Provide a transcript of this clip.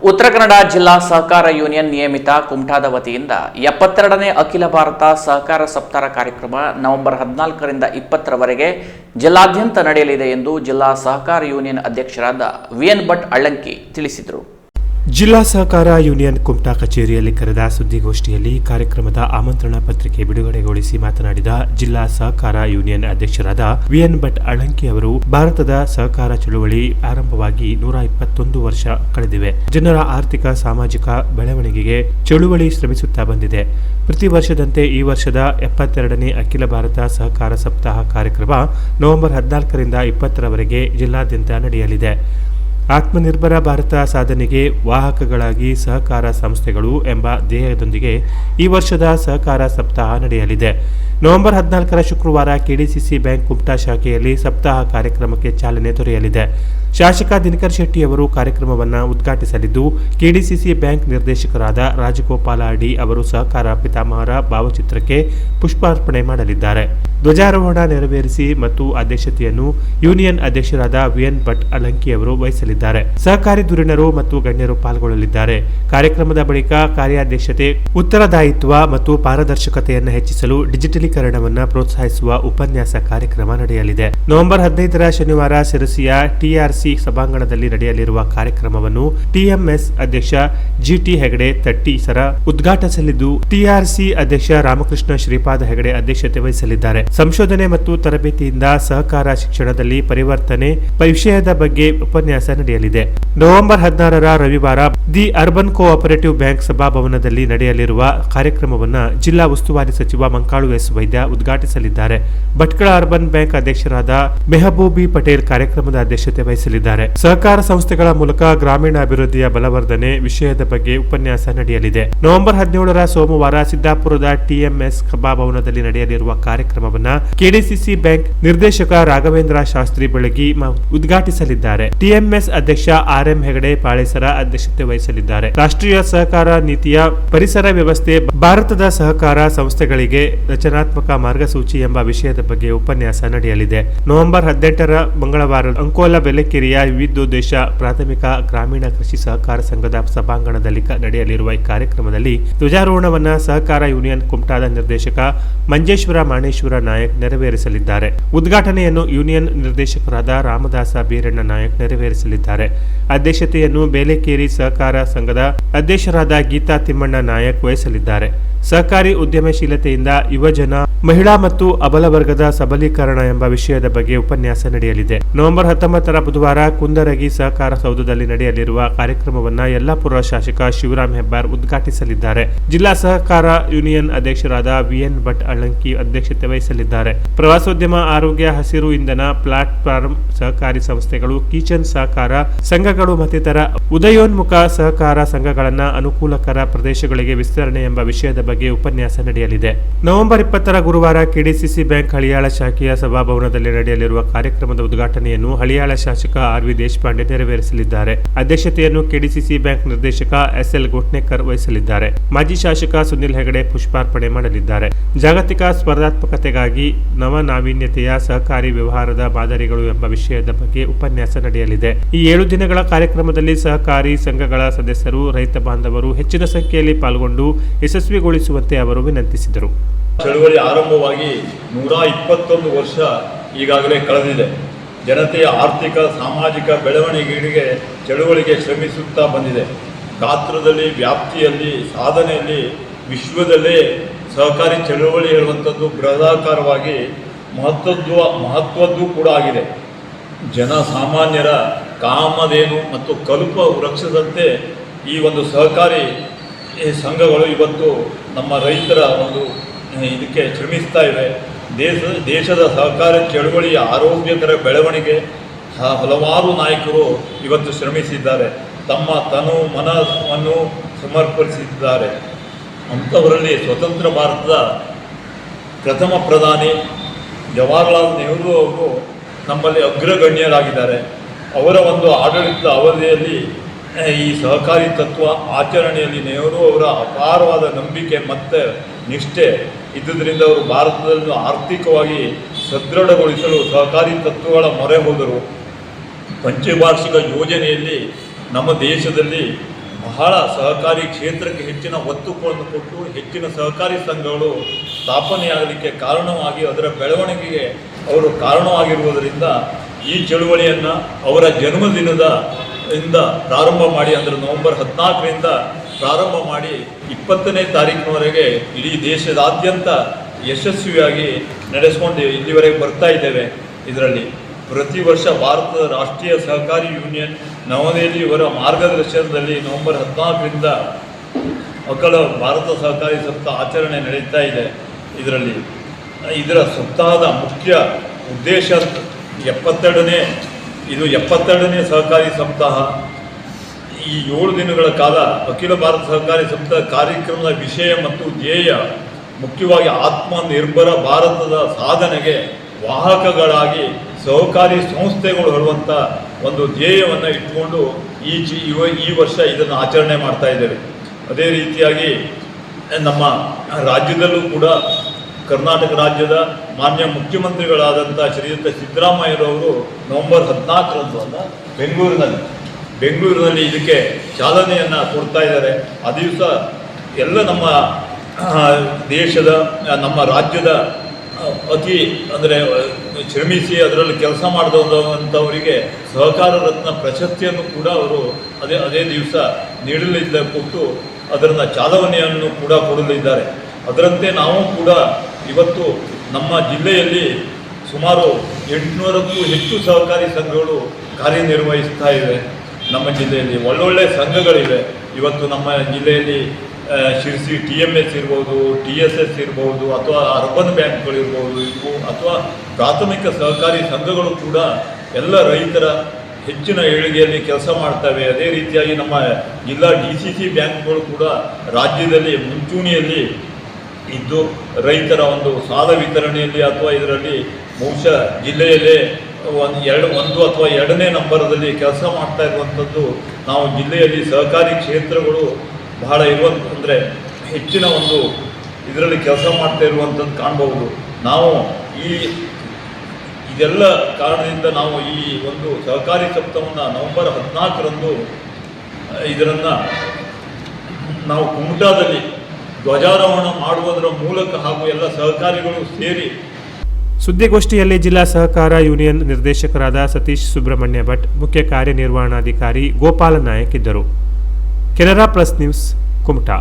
ಉತ್ತರ ಕನ್ನಡ ಜಿಲ್ಲಾ ಸಹಕಾರ ಯೂನಿಯನ್ ನಿಯಮಿತ ಕುಮಟಾದ ವತಿಯಿಂದ ಎಪ್ಪತ್ತೆರಡನೇ ಅಖಿಲ ಭಾರತ ಸಹಕಾರ ಸಪ್ತಾಹ ಕಾರ್ಯಕ್ರಮ ನವೆಂಬರ್ ಹದಿನಾಲ್ಕರಿಂದ ಇಪ್ಪತ್ತರವರೆಗೆ ಜಿಲ್ಲಾದ್ಯಂತ ನಡೆಯಲಿದೆ ಎಂದು ಜಿಲ್ಲಾ ಸಹಕಾರ ಯೂನಿಯನ್ ಅಧ್ಯಕ್ಷರಾದ ವಿಎನ್ ಭಟ್ ಅಳ್ಳಂಕಿ ತಿಳಿಸಿದರು. ಜಿಲ್ಲಾ ಸಹಕಾರ ಯೂನಿಯನ್ ಕುಮಟಾ ಕಚೇರಿಯಲ್ಲಿ ಕರೆದ ಸುದ್ದಿಗೋಷ್ಠಿಯಲ್ಲಿ ಕಾರ್ಯಕ್ರಮದ ಆಮಂತ್ರಣ ಪತ್ರಿಕೆ ಬಿಡುಗಡೆಗೊಳಿಸಿ ಮಾತನಾಡಿದ ಜಿಲ್ಲಾ ಸಹಕಾರ ಯೂನಿಯನ್ ಅಧ್ಯಕ್ಷರಾದ ವಿಎನ್ ಭಟ್ ಅಳಂಕಿ ಅವರು, ಭಾರತದ ಸಹಕಾರ ಚಳುವಳಿ ಆರಂಭವಾಗಿ ನೂರ ಇಪ್ಪತ್ತೊಂದು ವರ್ಷ ಕಳೆದಿವೆ. ಜನರ ಆರ್ಥಿಕ, ಸಾಮಾಜಿಕ ಬೆಳವಣಿಗೆಗೆ ಚಳುವಳಿ ಶ್ರಮಿಸುತ್ತಾ ಬಂದಿದೆ. ಪ್ರತಿ ವರ್ಷದಂತೆ ಈ ವರ್ಷದ ಎಪ್ಪತ್ತೆರಡನೇ ಅಖಿಲ ಭಾರತ ಸಹಕಾರ ಸಪ್ತಾಹ ಕಾರ್ಯಕ್ರಮ ನವೆಂಬರ್ ಹದಿನಾಲ್ಕರಿಂದ ಇಪ್ಪತ್ತರವರೆಗೆ ಜಿಲ್ಲಾದ್ಯಂತ ನಡೆಯಲಿದೆ. ಆತ್ಮನಿರ್ಭರ ಭಾರತ ಸಾಧನೆಗೆ ವಾಹಕಗಳಾಗಿ ಸಹಕಾರ ಸಂಸ್ಥೆಗಳು ಎಂಬ ಧ್ಯೇಯದೊಂದಿಗೆ ಈ ವರ್ಷದ ಸಹಕಾರ ಸಪ್ತಾಹ ನಡೆಯಲಿದೆ. ನವೆಂಬರ್ ಹದಿನಾಲ್ಕರ ಶುಕ್ರವಾರ ಕೆಡಿಸಿಸಿ ಬ್ಯಾಂಕ್ ಕುಮಟಾ ಶಾಖೆಯಲ್ಲಿ ಸಪ್ತಾಹ ಕಾರ್ಯಕ್ರಮಕ್ಕೆ ಚಾಲನೆ ದೊರೆಯಲಿದೆ. ಶಾಸಕ ದಿನಕರ್ ಶೆಟ್ಟಿ ಅವರು ಕಾರ್ಯಕ್ರಮವನ್ನು ಉದ್ಘಾಟಿಸಲಿದ್ದು, ಕೆಡಿಸಿಸಿ ಬ್ಯಾಂಕ್ ನಿರ್ದೇಶಕರಾದ ರಾಜಗೋಪಾಲ ಅಡಿ ಅವರು ಸಹಕಾರ ಪಿತಾಮಹರ ಭಾವಚಿತ್ರಕ್ಕೆ ಪುಷ್ಪಾರ್ಪಣೆ ಮಾಡಲಿದ್ದಾರೆ. ಧ್ವಜಾರೋಹಣ ನೆರವೇರಿಸಿ ಮತ್ತು ಅಧ್ಯಕ್ಷತೆಯನ್ನು ಯೂನಿಯನ್ ಅಧ್ಯಕ್ಷರಾದ ವಿಎನ್ ಭಟ್ ಅಲಂಕಿ ಅವರು ವಹಿಸಲಿದ್ದಾರೆ. ಸಹಕಾರಿ ಧುರೀಣರು ಮತ್ತು ಗಣ್ಯರು ಪಾಲ್ಗೊಳ್ಳಲಿದ್ದಾರೆ. ಕಾರ್ಯಕ್ರಮದ ಬಳಿಕ ಕಾರ್ಯಾಧ್ಯಕ್ಷತೆ, ಉತ್ತರದಾಯಿತ್ವ ಮತ್ತು ಪಾರದರ್ಶಕತೆಯನ್ನು ಹೆಚ್ಚಿಸಲು ಡಿಜಿಟಲೀಕರಣವನ್ನು ಪ್ರೋತ್ಸಾಹಿಸುವ ಉಪನ್ಯಾಸ ಕಾರ್ಯಕ್ರಮ ನಡೆಯಲಿದೆ. ನವೆಂಬರ್ ಹದಿನೈದರ ಶನಿವಾರ ಸಿರಸಿಯ ಟಿಆರ್ಸಿ ಸಭಾಂಗಣದಲ್ಲಿ ನಡೆಯಲಿರುವ ಕಾರ್ಯಕ್ರಮವನ್ನು ಟಿಎಂಎಸ್ ಅಧ್ಯಕ್ಷ ಜಿಟಿ ಹೆಗಡೆ ತಟ್ಟಿಸರ ಉದ್ಘಾಟಿಸಲಿದ್ದು, ಟಿಆರ್ಸಿ ಅಧ್ಯಕ್ಷ ರಾಮಕೃಷ್ಣ ಶ್ರೀಪಾದ ಹೆಗಡೆ ಅಧ್ಯಕ್ಷತೆ ವಹಿಸಲಿದ್ದಾರೆ. ಸಂಶೋಧನೆ ಮತ್ತು ತರಬೇತಿಯಿಂದ ಸಹಕಾರ ಶಿಕ್ಷಣದಲ್ಲಿ ಪರಿವರ್ತನೆ ವಿಷಯದ ಬಗ್ಗೆ ಉಪನ್ಯಾಸ ನಡೆಯಲಿದೆ. ನವೆಂಬರ್ ಹದಿನಾರರ ರವಿವಾರ ದಿ ಅರ್ಬನ್ ಕೋಆಪರೇಟಿವ್ ಬ್ಯಾಂಕ್ ಸಭಾಭವನದಲ್ಲಿ ನಡೆಯಲಿರುವ ಕಾರ್ಯಕ್ರಮವನ್ನು ಜಿಲ್ಲಾ ಉಸ್ತುವಾರಿ ಸಚಿವ ಮಂಕಾಳು ಎಸ್ ವೈದ್ಯ ಉದ್ಘಾಟಿಸಲಿದ್ದಾರೆ. ಭಟ್ಕಳ ಅರ್ಬನ್ ಬ್ಯಾಂಕ್ ಅಧ್ಯಕ್ಷರಾದ ಮೆಹಬೂಬಿ ಪಟೇಲ್ ಕಾರ್ಯಕ್ರಮದ ಅಧ್ಯಕ್ಷತೆ ವಹಿಸಲಿದ್ದಾರೆ. ಸಹಕಾರ ಸಂಸ್ಥೆಗಳ ಮೂಲಕ ಗ್ರಾಮೀಣ ಅಭಿವೃದ್ಧಿಯ ಬಲವರ್ಧನೆ ವಿಷಯದ ಬಗ್ಗೆ ಉಪನ್ಯಾಸ ನಡೆಯಲಿದೆ. ನವೆಂಬರ್ ಹದಿನೇಳರ ಸೋಮವಾರ ಸಿದ್ದಾಪುರದ ಟಿಎಂಎಸ್ ಸಭಾಭವನದಲ್ಲಿ ನಡೆಯಲಿರುವ ಕಾರ್ಯಕ್ರಮವನ್ನು ಕೆಡಿಸಿಸಿ ಬ್ಯಾಂಕ್ ನಿರ್ದೇಶಕ ರಾಘವೇಂದ್ರ ಶಾಸ್ತ್ರಿ ಬೆಳಗಿ ಉದ್ಘಾಟಿಸಲಿದ್ದಾರೆ. ಟಿಎಂಎಸ್ ಅಧ್ಯಕ್ಷ ಆರ್ ಎಂ ಹೆಗಡೆ ಪಾಳೇಸರ ಅಧ್ಯಕ್ಷತೆ ವಹಿಸಲಿದ್ದಾರೆ. ರಾಷ್ಟ್ರೀಯ ಸಹಕಾರ ನೀತಿಯ ಪರಿಸರ ವ್ಯವಸ್ಥೆ, ಭಾರತದ ಸಹಕಾರ ಸಂಸ್ಥೆಗಳಿಗೆ ರಚನಾತ್ಮಕ ಮಾರ್ಗಸೂಚಿ ಎಂಬ ವಿಷಯದ ಬಗ್ಗೆ ಉಪನ್ಯಾಸ ನಡೆಯಲಿದೆ. ನವೆಂಬರ್ ಹದಿನೆಂಟರ ಮಂಗಳವಾರ ಅಂಕೋಲ ಬೆಲೆಕೆರೆಯ ವಿವಿಧೋದ್ದೇಶ ಪ್ರಾಥಮಿಕ ಗ್ರಾಮೀಣ ಕೃಷಿ ಸಹಕಾರ ಸಂಘದ ಸಭಾಂಗಣದಲ್ಲಿ ನಡೆಯಲಿರುವ ಈ ಕಾರ್ಯಕ್ರಮದಲ್ಲಿ ಧ್ವಜಾರೋಹಣವನ್ನು ಸಹಕಾರ ಯೂನಿಯನ್ ಕುಮಟಾದ ನಿರ್ದೇಶಕ ಮಂಜೇಶ್ವರ ಮಾಣೇಶ್ವರ ನಾಯಕ್ ನೆರವೇರಿಸಲಿದ್ದಾರೆ. ಉದ್ಘಾಟನೆಯನ್ನು ಯೂನಿಯನ್ ನಿರ್ದೇಶಕರಾದ ರಾಮದಾಸ ಬೀರಣ್ಣ ನಾಯಕ್ ನೆರವೇರಿಸಲಿದ್ದಾರೆ. ಅಧ್ಯಕ್ಷತೆಯನ್ನು ಬೇಲೆಕೇರಿ ಸಹಕಾರ ಸಂಘದ ಅಧ್ಯಕ್ಷರಾದ ಗೀತಾ ತಿಮ್ಮಣ್ಣ ನಾಯಕ್ ವಹಿಸಲಿದ್ದಾರೆ. ಸಹಕಾರಿ ಉದ್ಯಮಶೀಲತೆಯಿಂದ ಯುವಜನ, ಮಹಿಳಾ ಮತ್ತು ಅಬಲ ವರ್ಗದ ಸಬಲೀಕರಣ ಎಂಬ ವಿಷಯದ ಬಗ್ಗೆ ಉಪನ್ಯಾಸ ನಡೆಯಲಿದೆ. ನವೆಂಬರ್ ಹತ್ತೊಂಬತ್ತರ ಬುಧವಾರ ಕುಂದರಗಿ ಸಹಕಾರ ಸೌಧದಲ್ಲಿ ನಡೆಯಲಿರುವ ಕಾರ್ಯಕ್ರಮವನ್ನ ಯಲ್ಲಾಪುರ ಶಾಸಕ ಶಿವರಾಮ್ ಹೆಬ್ಬಾರ್ ಉದ್ಘಾಟಿಸಲಿದ್ದಾರೆ. ಜಿಲ್ಲಾ ಸಹಕಾರ ಯೂನಿಯನ್ ಅಧ್ಯಕ್ಷರಾದ ವಿಎನ್ ಭಟ್ ಅಳಂಕಿ ಅಧ್ಯಕ್ಷತೆ ವಹಿಸಲಿದ್ದಾರೆ. ಪ್ರವಾಸೋದ್ಯಮ, ಆರೋಗ್ಯ, ಹಸಿರು ಇಂಧನ, ಪ್ಲಾಟ್ಫಾರ್ಮ್, ಸಹಕಾರಿ ಸಂಸ್ಥೆಗಳು, ಕಿಚನ್ ಸಹಕಾರ ಸಂಘಗಳು ಮತ್ತಿತರ ಉದಯೋನ್ಮುಖ ಸಹಕಾರ ಸಂಘಗಳನ್ನ ಅನುಕೂಲಕರ ಪ್ರದೇಶಗಳಿಗೆ ವಿಸ್ತರಣೆ ಎಂಬ ವಿಷಯದ ಬಗ್ಗೆ ಉಪನ್ಯಾಸ ನಡೆಯಲಿದೆ. ನವೆಂಬರ್ ಇಪ್ಪತ್ತರ ಗುರುವಾರ ಕೆಡಿಸಿಸಿ ಬ್ಯಾಂಕ್ ಹಳಿಯಾಳ ಶಾಖೆಯ ಸಭಾಭವನದಲ್ಲಿ ನಡೆಯಲಿರುವ ಕಾರ್ಯಕ್ರಮದ ಉದ್ಘಾಟನೆಯನ್ನು ಹಳಿಯಾಳ ಶಾಸಕ ಆರ್ ವಿ ದೇಶಪಾಂಡೆ ನೆರವೇರಿಸಲಿದ್ದಾರೆ. ಅಧ್ಯಕ್ಷತೆಯನ್ನು ಕೆಡಿಸಿಸಿ ಬ್ಯಾಂಕ್ ನಿರ್ದೇಶಕ ಎಸ್ ಎಲ್ ಗುಟ್ನೇಕರ್ ವಹಿಸಲಿದ್ದಾರೆ. ಮಾಜಿ ಶಾಸಕ ಸುನಿಲ್ ಹೆಗಡೆ ಪುಷ್ಪಾರ್ಪಣೆ ಮಾಡಲಿದ್ದಾರೆ. ಜಾಗತಿಕ ಸ್ಪರ್ಧಾತ್ಮಕತೆಗಾಗಿ ನವ ನಾವೀನ್ಯತೆಯ ಸಹಕಾರಿ ವ್ಯವಹಾರದ ಮಾದರಿಗಳು ಎಂಬ ವಿಷಯದ ಬಗ್ಗೆ ಉಪನ್ಯಾಸ ನಡೆಯಲಿದೆ. ಈ ಏಳು ದಿನಗಳ ಕಾರ್ಯಕ್ರಮದಲ್ಲಿ ಸಹಕಾರಿ ಸಂಘಗಳ ಸದಸ್ಯರು, ರೈತ ಬಾಂಧವರು ಹೆಚ್ಚಿನ ಸಂಖ್ಯೆಯಲ್ಲಿ ಪಾಲ್ಗೊಂಡು ಯಶಸ್ವಿಗೊಳಿಸುವಂತೆ ಅವರು ವಿನಂತಿಸಿದರು. ಚಳುವಳಿ ಆರಂಭವಾಗಿ ನೂರ ಇಪ್ಪತ್ತೊಂದು ವರ್ಷ ಈಗಾಗಲೇ ಕಳೆದಿದೆ. ಜನತೆಯ ಆರ್ಥಿಕ, ಸಾಮಾಜಿಕ ಬೆಳವಣಿಗೆಗೆ ಚಳುವಳಿಗೆ ಶ್ರಮಿಸುತ್ತಾ ಬಂದಿದೆ. ಗಾತ್ರದಲ್ಲಿ, ವ್ಯಾಪ್ತಿಯಲ್ಲಿ, ಸಾಧನೆಯಲ್ಲಿ, ವಿಶ್ವದಲ್ಲೇ ಸಹಕಾರಿ ಚಳುವಳಿ ಹೇಳುವಂಥದ್ದು ಬೃಹದಾಕಾರವಾಗಿ ಮಹತ್ವದ್ದು ಮಹತ್ವದ್ದು ಕೂಡ ಆಗಿದೆ. ಜನಸಾಮಾನ್ಯರ ಕಾಮಧೇನು ಮತ್ತು ಕಲ್ಪ ವೃಕ್ಷದಂತೆ ಈ ಒಂದು ಸಹಕಾರಿ ಸಂಘಗಳು ಇವತ್ತು ನಮ್ಮ ರೈತರ ಒಂದು ಇದಕ್ಕೆ ಶ್ರಮಿಸ್ತಾ ಇವೆ ದೇಶ, ದೇಶದ ಸಹಕಾರ ಚಳುವಳಿಯ ಆರೋಗ್ಯಕರ ಬೆಳವಣಿಗೆ ಹಲವಾರು ನಾಯಕರು ಇವತ್ತು ಶ್ರಮಿಸಿದ್ದಾರೆ. ತಮ್ಮ ತನು ಮನವನ್ನು ಸಮರ್ಪಿಸಿದ್ದಾರೆ ಅಂಥವರಲ್ಲಿ ಸ್ವತಂತ್ರ ಭಾರತದ ಪ್ರಥಮ ಪ್ರಧಾನಿ ಜವಾಹರ್ಲಾಲ್ ನೆಹರು ಅವರು ನಮ್ಮಲ್ಲಿ ಅಗ್ರಗಣ್ಯರಾಗಿದ್ದಾರೆ. ಅವರ ಒಂದು ಆಡಳಿತದ ಅವಧಿಯಲ್ಲಿ ಈ ಸಹಕಾರಿ ತತ್ವ ಆಚರಣೆಯಲ್ಲಿ ನೆಹರು ಅವರ ಅಪಾರವಾದ ನಂಬಿಕೆ ಮತ್ತು ನಿಷ್ಠೆ ಇದ್ದುದರಿಂದ ಅವರು ಭಾರತದಲ್ಲಿ ಆರ್ಥಿಕವಾಗಿ ಸದೃಢಗೊಳಿಸಲು ಸಹಕಾರಿ ತತ್ವಗಳ ಮೊರೆ ಹೋದರು. ಪಂಚವಾರ್ಷಿಕ ಯೋಜನೆಯಲ್ಲಿ ನಮ್ಮ ದೇಶದಲ್ಲಿ ಬಹಳ ಸಹಕಾರಿ ಕ್ಷೇತ್ರಕ್ಕೆ ಹೆಚ್ಚಿನ ಒತ್ತುಗಳನ್ನು ಕೊಟ್ಟು ಹೆಚ್ಚಿನ ಸಹಕಾರಿ ಸಂಘಗಳು ಸ್ಥಾಪನೆಯಾಗಲಿಕ್ಕೆ ಕಾರಣವಾಗಿ ಅದರ ಬೆಳವಣಿಗೆಗೆ ಅವರು ಕಾರಣವಾಗಿರುವುದರಿಂದ ಈ ಚಳುವಳಿಯನ್ನು ಅವರ ಜನ್ಮದಿನದ ಇಂದ ಪ್ರಾರಂಭ ಮಾಡಿ ಅಂದರೆ ನವೆಂಬರ್ ಹದಿನಾಲ್ಕರಿಂದ ಪ್ರಾರಂಭ ಮಾಡಿ ಇಪ್ಪತ್ತನೇ ತಾರೀಕಿನವರೆಗೆ ಇಡೀ ದೇಶದಾದ್ಯಂತ ಯಶಸ್ವಿಯಾಗಿ ನಡೆಸ್ಕೊಂಡು ಇಲ್ಲಿವರೆಗೆ ಬರ್ತಾ ಇದ್ದೇವೆ ಇದರಲ್ಲಿ. ಪ್ರತಿ ವರ್ಷ ಭಾರತದ ರಾಷ್ಟ್ರೀಯ ಸಹಕಾರಿ ಯೂನಿಯನ್ ನವದೆಹಲಿ ಇವರ ಮಾರ್ಗದರ್ಶನದಲ್ಲಿ ನವೆಂಬರ್ ಹದಿನಾಲ್ಕರಿಂದ ಮಕ್ಕಳ ಭಾರತ ಸಹಕಾರಿ ಸಪ್ತಾಹ ಆಚರಣೆ ನಡೀತಾ ಇದೆ ಇದರಲ್ಲಿ. ಇದರ ಸಪ್ತಾಹದ ಮುಖ್ಯ ಉದ್ದೇಶ ಎಪ್ಪತ್ತೆರಡನೇ ಇದು ಎಪ್ಪತ್ತೆರಡನೇ ಸಹಕಾರಿ ಸಪ್ತಾಹ ಈ ಏಳು ದಿನಗಳ ಕಾಲ ಅಖಿಲ ಭಾರತ ಸಹಕಾರಿ ಸಪ್ತಾಹ ಕಾರ್ಯಕ್ರಮದ ವಿಷಯ ಮತ್ತು ಧ್ಯೇಯ ಮುಖ್ಯವಾಗಿ ಆತ್ಮನಿರ್ಭರ ಭಾರತದ ಸಾಧನೆಗೆ ವಾಹಕಗಳಾಗಿ ಸಹಕಾರಿ ಸಂಸ್ಥೆಗಳು ಹೇಳುವಂಥ ಒಂದು ಧ್ಯೇಯವನ್ನು ಇಟ್ಕೊಂಡು ಈ ಈ ವರ್ಷ ಇದನ್ನು ಆಚರಣೆ ಮಾಡ್ತಾ ಇದ್ದೇವೆ. ಅದೇ ರೀತಿಯಾಗಿ ನಮ್ಮ ರಾಜ್ಯದಲ್ಲೂ ಕೂಡ ಕರ್ನಾಟಕ ರಾಜ್ಯದ ಮಾನ್ಯ ಮುಖ್ಯಮಂತ್ರಿಗಳಾದಂಥ ಶ್ರೀಯುತ ಸಿದ್ದರಾಮಯ್ಯರವರು ನವೆಂಬರ್ ಹದಿನಾಲ್ಕರಂದು ಅಲ್ಲ, ಬೆಂಗಳೂರಿನಲ್ಲಿ ಬೆಂಗಳೂರಿನಲ್ಲಿ ಇದಕ್ಕೆ ಚಾಲನೆಯನ್ನು ಕೊಡ್ತಾ ಇದ್ದಾರೆ. ಆ ದಿವಸ ಎಲ್ಲ ನಮ್ಮ ದೇಶದ, ನಮ್ಮ ರಾಜ್ಯದ ಅತಿ, ಅಂದರೆ, ಶ್ರಮಿಸಿ ಅದರಲ್ಲಿ ಕೆಲಸ ಮಾಡಿದಂಥವರಿಗೆ ಸಹಕಾರ ರತ್ನ ಪ್ರಶಸ್ತಿಯನ್ನು ಕೂಡ ಅವರು ಅದೇ ಅದೇ ದಿವಸ ನೀಡಲಿದ್ದ ಕೊಟ್ಟು ಅದನ್ನು ಚಾಲನೆಯನ್ನು ಕೂಡ ಕೊಡಲಿದ್ದಾರೆ. ಅದರಂತೆ ನಾವು ಕೂಡ ಇವತ್ತು ನಮ್ಮ ಜಿಲ್ಲೆಯಲ್ಲಿ ಸುಮಾರು ಎಂಟುನೂರಕ್ಕೂ ಹೆಚ್ಚು ಸಹಕಾರಿ ಸಂಘಗಳು ಕಾರ್ಯನಿರ್ವಹಿಸ್ತಾ ಇವೆ. ನಮ್ಮ ಜಿಲ್ಲೆಯಲ್ಲಿ ಒಳ್ಳೊಳ್ಳೆ ಸಂಘಗಳಿವೆ. ಇವತ್ತು ನಮ್ಮ ಜಿಲ್ಲೆಯಲ್ಲಿ ಶಿರ್ಸಿ ಟಿ ಎಂ ಎಸ್ ಇರ್ಬೋದು, ಟಿ ಎಸ್ ಎಸ್ ಇರ್ಬೋದು, ಅಥವಾ ಅರ್ಬನ್ ಬ್ಯಾಂಕ್ಗಳಿರ್ಬೋದು ಇವು ಅಥವಾ ಪ್ರಾಥಮಿಕ ಸಹಕಾರಿ ಸಂಘಗಳು ಕೂಡ ಎಲ್ಲ ರೈತರ ಹೆಚ್ಚಿನ ಏಳಿಗೆಯಲ್ಲಿ ಕೆಲಸ ಮಾಡ್ತವೆ. ಅದೇ ರೀತಿಯಾಗಿ ನಮ್ಮ ಜಿಲ್ಲಾ ಡಿ ಸಿ ಸಿ ಬ್ಯಾಂಕ್ಗಳು ಕೂಡ ರಾಜ್ಯದಲ್ಲಿ ಮುಂಚೂಣಿಯಲ್ಲಿ ಇದ್ದು ರೈತರ ಒಂದು ಸಾಲ ವಿತರಣೆಯಲ್ಲಿ ಅಥವಾ ಇದರಲ್ಲಿ ಬಹುಶಃ ಜಿಲ್ಲೆಯಲ್ಲೇ ಒಂದು ಎರಡು, ಒಂದು ಅಥವಾ ಎರಡನೇ ನಂಬರದಲ್ಲಿ ಕೆಲಸ ಮಾಡ್ತಾ ಇರುವಂಥದ್ದು ನಾವು ಜಿಲ್ಲೆಯಲ್ಲಿ ಸಹಕಾರಿ ಕ್ಷೇತ್ರಗಳು ಬಹಳ ಇರುವಂಥ, ಅಂದರೆ ಹೆಚ್ಚಿನ ಒಂದು ಇದರಲ್ಲಿ ಕೆಲಸ ಮಾಡ್ತಾ ಇರುವಂಥದ್ದು ಕಾಣಬಹುದು. ನಾವು ಈ ಇದೆಲ್ಲ ಕಾರಣದಿಂದ ನಾವು ಈ ಒಂದು ಸಹಕಾರಿ ಸಪ್ತಾಹವನ್ನು ನವೆಂಬರ್ ಹದಿನಾಲ್ಕರಂದು, ಇದರನ್ನು ನಾವು ಕುಮಟಾದಲ್ಲಿ ಧ್ವಜಾರೋಹಣ ಮಾಡುವುದರ ಮೂಲಕ ಹಾಗೂ ಎಲ್ಲ ಸಹಕಾರಿಗಳು ಸೇರಿ ಸುದ್ದಿಗೋಷ್ಠಿಯಲ್ಲಿ ಜಿಲ್ಲಾ ಸಹಕಾರ ಯೂನಿಯನ್ ನಿರ್ದೇಶಕರಾದ ಸತೀಶ್ ಸುಬ್ರಹ್ಮಣ್ಯ ಭಟ್, ಮುಖ್ಯ ಕಾರ್ಯನಿರ್ವಹಣಾಧಿಕಾರಿ ಗೋಪಾಲ ನಾಯಕ್ ಇದ್ದರು. Canara plus news, Kumta.